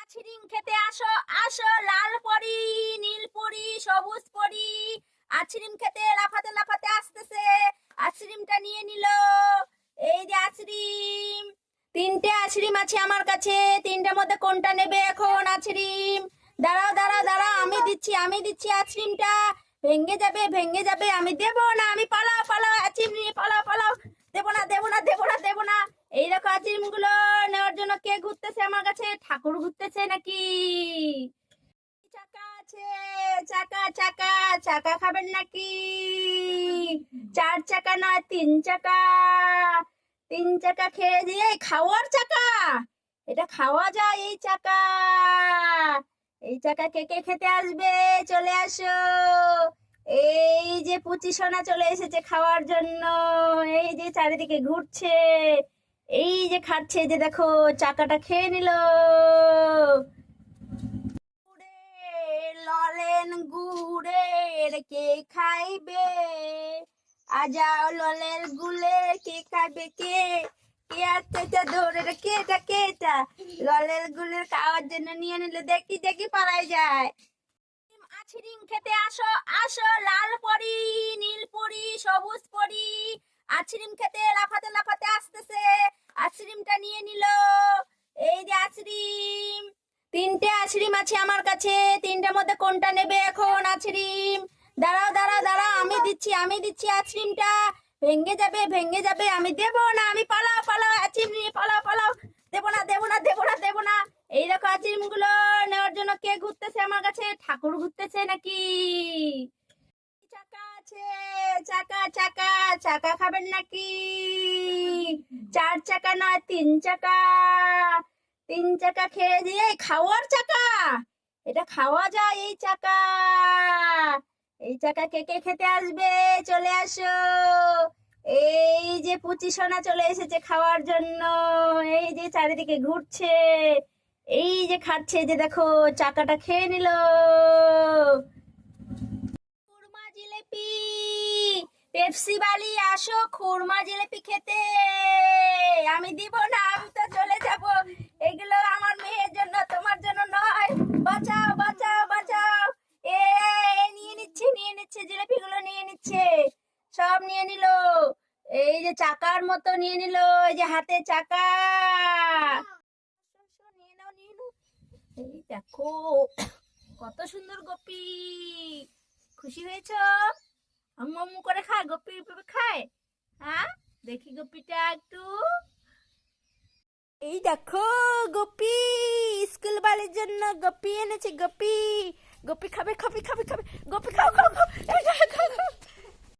Ice cream খেতে আসো আসো লাল পরি, নীল পরি, সবুজ পরি। আইসক্রিম খেতে লাফাতে লাফাতে আসতেছে আইসক্রিমটা নিয়ে নিল। এই যে আইসক্রিম তিনটে আইসক্রিম আছে আমার কাছে, তিনটার মধ্যে কোনটা নেবে এখন আইসক্রিম দাঁড়াও দাঁড়াও দাঁড়াও, আমি দিচ্ছি আমি দিচ্ছি আইসক্রিমটা ভেঙে যাবে ভেঙে যাবে, আমি দেবো না, আমি পালাও পালাও পালাও দেবো না দেবো না দেবো না দেবো না এই দেখো আইসক্রিমগুলো নেওয়ার জন্য কে ঘুরতেছে আমার কাছে? ঠাকুর ঘুরতেছে নাকি? চাকা আছে, চাকা চাকা চাকা খাবেন নাকি? চার চাকা নয়, তিন চাকা। তিন চাকা খেয়ে দিয়ে খাওয়ার চাকা? এটা খাওয়া যায় এই চাকা। এই চাকা কে কে খেতে আসবে? চলে আসো। এই যে পুচি সোনা চলে এসেছে খাওয়ার জন্য। এই যে চারিদিকে ঘুরছে। এই যে খাচ্ছে যে দেখো, চাকাটা খেয়ে নিল। ললেন গুড়ের কে খাইবে? আজাও ললের গুলে কে খাইবে কে? কে কেটা কেটা গুলের খাওয়ার জন্য নিয়ে নিলে দেখি দেখি যায়। খেতে আসো আসো, লাল পরি, নীল পরি, সবুজ পরি। খেতে, লাফাতে লাফাতে আইসক্রিমটা নিয়ে নিল। এই যে আইসক্রিম। তিনটে আইসক্রিম আছে আমার কাছে। তিনটার মধ্যে কোনটা নেবে এখন আইসক্রিম? দাঁড়াও দাঁড়াও দাঁড়াও, আমি দিচ্ছি আমি দিচ্ছি আইসক্রিমটা। ভেঙে যাবে ভেঙে যাবে, আমি দেবো না, আমি পালাও পালাও, আইসক্রিম নিয়ে পালাও পালাও। দেবো না দেবো না দেবো না দেবো না। এই দেখো আইসক্রিমগুলো নেওয়ার জন্য কে ঘুরতেছে আমার কাছে? ঠাকুর ঘুরতেছে নাকি? চাকা আছে, চাকা চাকা চাকা খাবেন নাকি? চার চাকা নয়, তিন চাকা। তিন চাকা খেয়ে দিয়ে খাওয়ার চাকা। এটা খাওয়া যায় এই চাকা। এই চাকা কে কে খেতে আসবে? চলে আসো। এই যে পুচি সোনা চলে এসেছে খাওয়ার জন্য। এই যে চারিদিকে ঘুরছে। এই যে খাচ্ছে যে দেখো, চাকাটা খেয়ে নিল। খুরমা জিলেপি, পেপসি বালি আসো খুরমা জিলেপি খেতে। আমি দিব না, আমি তো চলে যাব। এগুলো আমার মেয়ের জন্য, তোমার জন্য নয়। বাঁচাও বাঁচাও বাঁচাও। এ নিয়ে নিচ্ছে নিয়ে নিচ্ছে, জিলেপিগুলো নিয়ে নিচ্ছে। সব নিয়ে নিল। এই যে চাকার মতো নিয়ে নিল, এই যে হাতে চাকা। নিয়ে নাও নিয়ে নাও। এই দেখো, কত সুন্দর গোপী। খুশি হয়েছ? আম্মু আম্মু করে খায় গোপি খায়? হ্যাঁ? দেখি গোপিটা একটু। এই দেখো, গোপি, স্কুল বাড়ির জন্য গোপি এনেছে, গোপি। গোপি খাবে খাবে খাবে খাবে। গোপি, খাও খাও খাও।